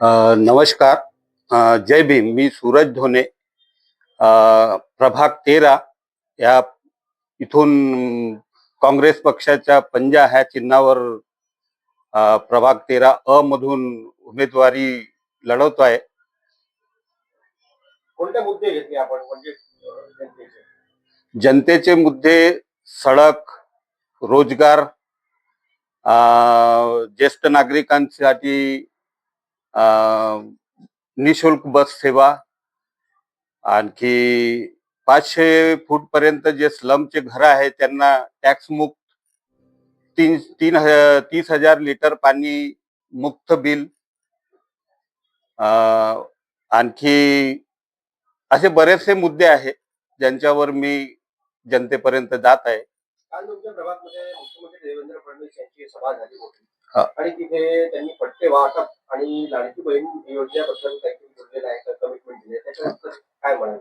नमस्कार. जय भीम. मी सूरज धोने. प्रभाग तेरा या इथून काँग्रेस पक्षाच्या पंजा ह्या चिन्हावर प्रभाग तेरा अ मधून उमेदवारी लढवतो आहे. कोणते मुद्दे घेतले आपण? म्हणजे जनतेचे? मुद्दे सडक रोजगार ज्येष्ठ नागरिकांसाठी निशुल्क बस सेवा आणखी पाचशे फूट पर्यंत जे स्लमचे घर आहे त्यांना टॅक्स मुक्त तीन तीन तीस हजार लिटर पाणी मुक्त बिल आणखी असे बरेचसे मुद्दे आहेत ज्यांच्यावर मी जनतेपर्यंत जात आहे. काल तुमच्या मुख्यमंत्री देवेंद्र फडणवीस यांची सभा झाली होती. आणि तिथे त्यांनी पट्टे वाटप आणि लाडकी बहीण योजनेबद्दल काहीतरी बोललेलं आहे कमिटमेंट दिले त्याच्यानंतर काय म्हणाल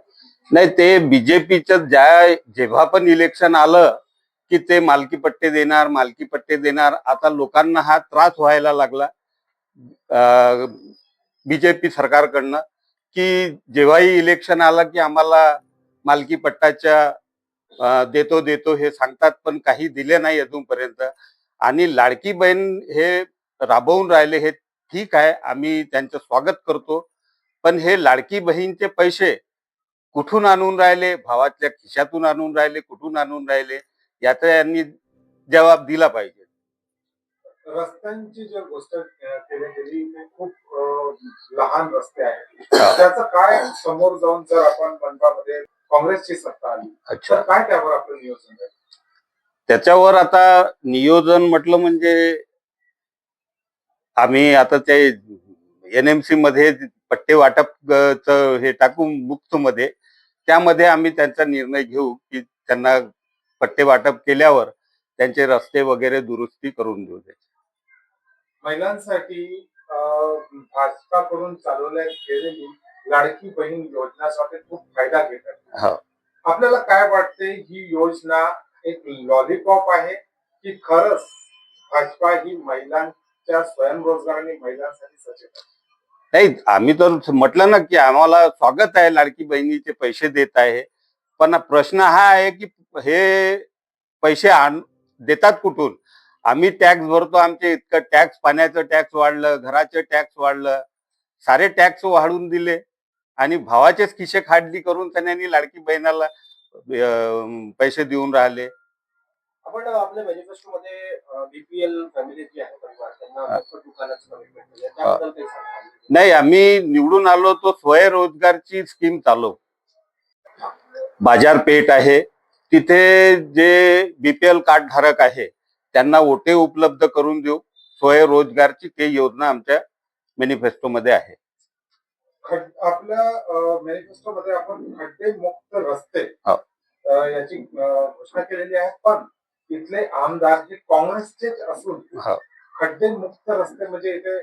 नाही ते बीजेपीचं ज्या जेव्हा पण इलेक्शन आलं की ते मालकी पट्टे देणार मालकी पट्टे देणार आता लोकांना हा त्रास व्हायला लागला बीजेपी सरकारकडनं की जेव्हाही इलेक्शन आलं की आम्हाला मालकी पट्टाच्या देतो देतो हे सांगतात पण काही दिले नाही अजूनपर्यंत. आणि लाडकी बहीण हे राबवून राहिले हे ठीक आहे आम्ही त्यांचं स्वागत करतो. पण हे लाडकी बहीणचे पैसे कुठून आणून राहिले? भावाच्या खिशातून आणून राहिले? कुठून आणून राहिले? याचा यांनी जबाब दिला पाहिजे. रस्त्यांची जर गोष्ट केली गेली खूप लहान रस्ते आहेत. त्याचं काय समोर जाऊन जर आपण मनपामध्ये काँग्रेसची सत्ता आली अच्छा. तर काय त्यावर आपलं नियोजन आहे त्याच्यावर आता नियोजन म्हटलं म्हणजे आम्ही आता ते एन एम सी मध्ये पट्टे वाटप हे टाकू मुक्त मध्ये त्यामध्ये आम्ही त्यांचा निर्णय घेऊ की त्यांना पट्टे वाटप केल्यावर त्यांचे रस्ते वगैरे दुरुस्ती करून देऊ त्याची. महिलांसाठी भाजपाकडून चालवल्या गेलेली लाडकी बहीण योजनासाठी खूप फायदा घेतात. हो. आपल्याला काय वाटते ही योजना एक लॉलीपॉप आहे की खरंच भाजपा ही महिलांच्या स्वयंरोजगार आणि महिलांसाठी सचेत नाही आम्ही तर म्हटलं ना की आम्हाला स्वागत आहे लाडकी बहिणीचे पैसे देत आहे. पण प्रश्न हा आहे की हे पैसे आण देतात कुठून? आम्ही टॅक्स भरतो आमचे इतकं टॅक्स पाण्याचं टॅक्स वाढलं घराचं टॅक्स वाढलं सारे टॅक्स वाढून दिले. आणि भावाचेच खिशे खाडली करून त्यांनी लाडकी बहिणाला पैसे देऊन राहिले. आपण आपल्या मॅनिफेस्टो मध्ये बीपीएल फॅमिली जी आहे परिवार त्यांना. मोफत दुकानाचं कमिटमेंट दिलं त्याबद्दल काही सांगा. नाही आम्ही निवडून आलो तो स्वयंरोजगारची स्कीम चालू. बाजारपेठ आहे. तिथे जे बीपीएल कार्ड धारक आहे त्यांना ओटे उपलब्ध करून देऊ. स्वयंरोजगारची ते योजना आमच्या मॅनिफेस्टो मध्ये आहे. आपल्या मॅनिफेस्टो मध्ये आपण खड्डे मुक्त रस्ते हो. याची घोषणा केलेली आहे पण इथले आमदार जे काँग्रेसचेच असून हो. खड्डे मुक्त रस्ते म्हणजे इथे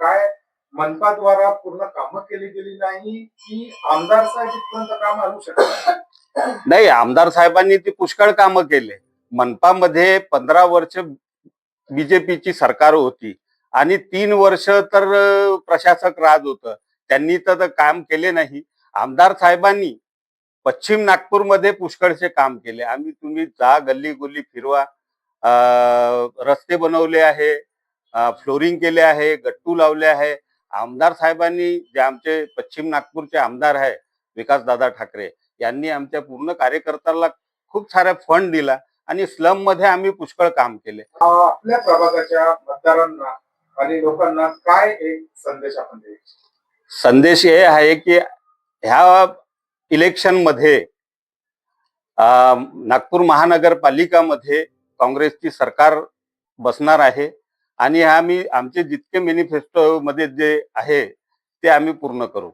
काय मनपाद्वारा पूर्ण कामं केली गेली नाही की आमदार साहेब इथपर्यंत काम आणू शकतात नाही आमदार साहेबांनी ते पुष्कळ कामं केले मनपामध्ये पंधरा वर्ष बीजेपीची सरकार होती आणि तीन वर्ष तर प्रशासक राज होतं त्यांनी तर काम केले नाही. आमदार साहेबांनी पश्चिम नागपूरमध्ये पुष्कळचे काम केले. आम्ही तुम्ही जा गल्ली गुल्ली फिरवा रस्ते बनवले आहे. फ्लोरिंग केले आहे गट्टू लावले आहे. आमदार साहेबांनी जे आमचे पश्चिम नागपूरचे आमदार आहे विकासदादा ठाकरे यांनी आमच्या पूर्ण कार्यकर्त्याला खूप सारा फंड दिला आणि स्लममध्ये आम्ही पुष्कळ काम केले. आपल्या प्रभागाच्या मतदारांना आणि लोकांना काय एक संदेश आपण द्यायचा संदेश हे आहे की ह्या इलेक्शनमध्ये नागपूर महानगरपालिकामध्ये काँग्रेसची सरकार बसणार आहे. आणि आम्ही आमचे जितके मॅनिफेस्टो मध्ये जे आहे ते आम्ही पूर्ण करू.